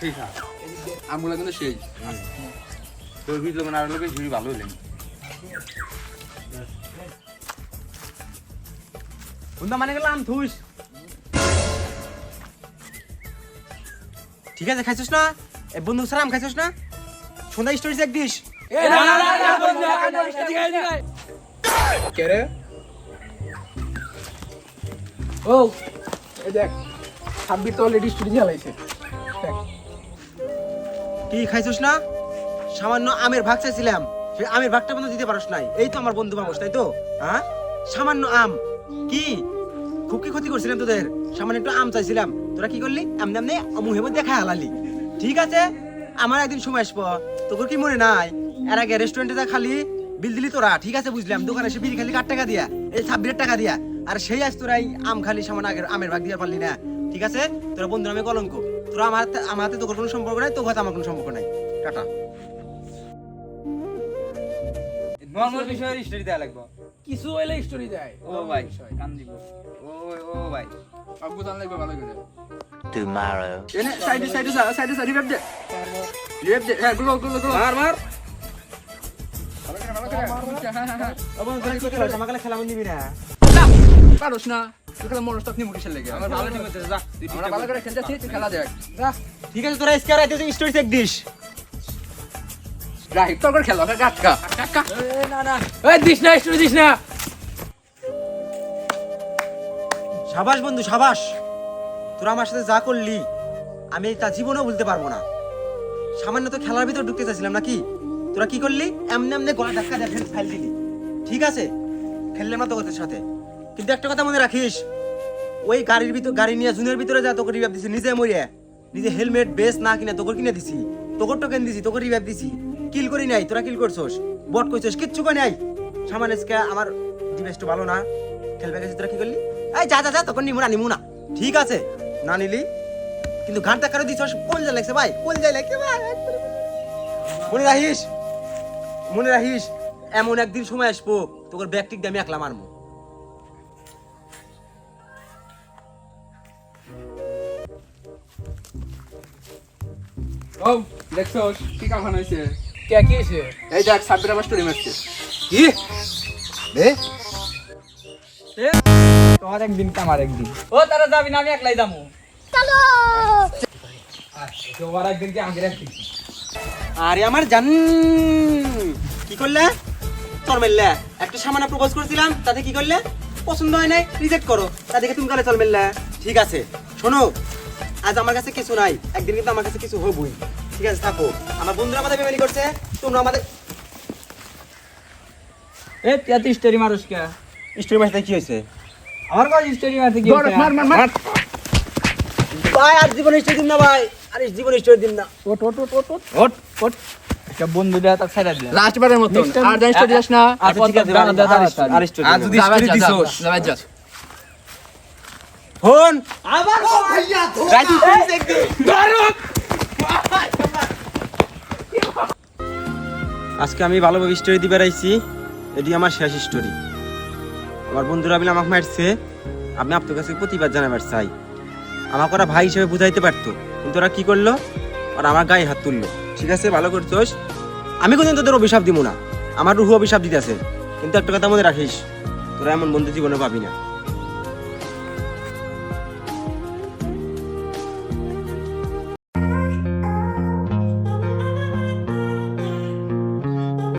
ঠিক আছে আমগুলো কিন্তু সেই। তোর ভিতরে মানে আর ঝুড়ি ভালো হলেন মানে গেলাম থুস ঠিক আছে খাইছিস না? এ বন্ধু সারাম খাইছিস না? সন্ধ্যা স্টোরি দেখ দিস। কে রে? ও এই দেখ ছাব্বিশ তো অলরেডি স্টুডিও চালাইছে কি খাইছিস না? সামান্য আমের ভাগ চাইছিলাম। সেই আমের ভাগটা পর্যন্ত দিতে পারস নাই। এই তো আমার বন্ধু মানুষ তাই তো? হ্যাঁ? সামান্য আম। কি? খুব কি ক্ষতি করছিলাম তোদের? সামান্য একটু আম চাইছিলাম। তোরা কি করলি? এমনি এমনি মুহে মধ্যে খাই হালালি। ঠিক আছে? আমার একদিন সময় আসব। তোর কি মনে নাই? এর আগে রেস্টুরেন্টে যা খালি বিল দিলি তোরা। ঠিক আছে, বুঝলাম। দোকানে এসে বিল খালি কাট টাকা দিয়া। এই ছাব্বিশের টাকা দিয়া। আর সেই আজ তোরা এই আম খালি সামান্য আগের আমের ভাগ দিয়ে পারলি না। ঠিক আছে? তোরা বন্ধু নামে কলঙ্ক। তোরা আমার আমার হাতে তোর কোনো সম্পর্ক নাই তোর হাতে আমার কোনো সম্পর্ক নাই। টাটা। নর্মাল বিষয়ের স্টোরি দেয়া লাগবে। কিছু হইলে স্টোরি দেয়। ও ভাই কান দিব। ও ও ভাই। সব বুঝান লাগবে ভালো করে। Tomorrow. এনে সাইডে সাইডে যা সাইডে সাইডে রিভাইভ দে রিভাইভ দে হ্যাঁ গুলো গুলো গুলো। মার মার। ভালো করে ভালো করে। হ্যাঁ হ্যাঁ খেলা মন নিবি না। পারোস না। তুই খেলা লেগে আমার ভালো টিম হচ্ছে যা। আমরা ভালো করে তুই খেলা দেখ। ঠিক আছে তোরা স্কার আইতে স্টোরি দেখ দিস। রাইট তোর করে খেলা গাটকা গাটকা না না। এই দিস না স্টোরি দিস না। সাবাস বন্ধু সাবাস। তোরা আমার সাথে যা করলি আমি তা জীবনেও ভুলতে পারব না। সামান্য তো খেলার ভিতর ঢুকতে চাইছিলাম নাকি? তোরা কি করলি? এমনি এমনি গলা ধাক্কা দিয়ে ফাইল দিলি। ঠিক আছে? খেললাম না তোদের সাথে। কিন্তু একটা কথা মনে রাখিস, ওই গাড়ির ভিতর গাড়ি নিয়ে জুনের ভিতরে যা তোকে রিভাইভ দিছি, নিজে মরিয়া। নিজে হেলমেট বেস না কিনা তোকে কিনে দিছি। তোকে টোকেন দিছি, তোকে রিভাইভ দিছি। কিল করি নাই, তোরা কিল করছস। বট কইছস, কিচ্ছু কই নাই। সামান্য আমার ডিভাইসটা ভালো না। খেলবে গেছিস তোরা কি করলি? এই যা যা যা তখন নিমু না নিমু না। ঠিক আছে, না নিলি। কিন্তু ঘাটটা কারও দিছস? কোন যা লাগছে ভাই কোন যা লাগছে ভাই। মনে রাখিস মনে রাখিস, এমন একদিন সময় আসব তোর ব্যাগটিক দিয়ে আমি একলা মারবো। ও কি কাম হইছে কে এই দেখ সাব্বির আমার স্টোরি মারছে। কি? বে তোমার একদিন ও তারা যাবি না আমি একলাই যাব। তোমার একদিন কি আমাকে রাখছি আরে আমার জান কি করলে? তোর মেললে। একটা সামান্য প্রপোজ করেছিলাম তাতে কি করলে? পছন্দ হয় নাই রিজেক্ট করো। তা দেখে তুমি কালে চল মেললে। ঠিক আছে। শোনো আজ আমার কাছে কিছু নাই। একদিন কিন্তু আমার কাছে কিছু হবই। ঠিক আছে থাকো। আমার বন্ধুরা আমাদের বেমানি করছে। তোমরা আমাদের এ তুই স্টোরি মারুস কে? স্টোরি মাসে কি হয়েছে? আমার কাছে স্টোরি মারতে কি হইছে? মার মার মার। ভাই আর জীবন স্টোরি দিন না ভাই। আরে জীবন স্টোরি দিন না। ওট ওট ওট ওট ওট ওট একটা বন্ধুটা তার ছাইরা দিলাম লাস্ট বারের মতো আর জানিস স্টোরি দিস না? ঠিক আছে দাঁড়া, দাঁড়া, আর- স্টোরি আর যদি স্টোরি দিছস। ফোন। আজকে আমি ভালোভাবে স্টোরি দিবে রাইছি এটি আমার শেষ স্টোরি আমার বন্ধুরা মিলে আমাকে মারছে। আমি আপনার কাছে প্রতিবাদ জানাবার চাই। আমাকে ওরা ভাই হিসেবে বুঝাইতে পারতো। কিন্তু ওরা কি করল? ওরা আমার গায়ে হাত তুললো। ঠিক আছে ভালো করছোস? আমি কোনদিন তোদের অভিশাপ দিব না। আমার রুহু অভিশাপ দিতেছে। কিন্তু একটা কথা মনে রাখিস তোরা এমন বন্ধু জীবনে পাবি না।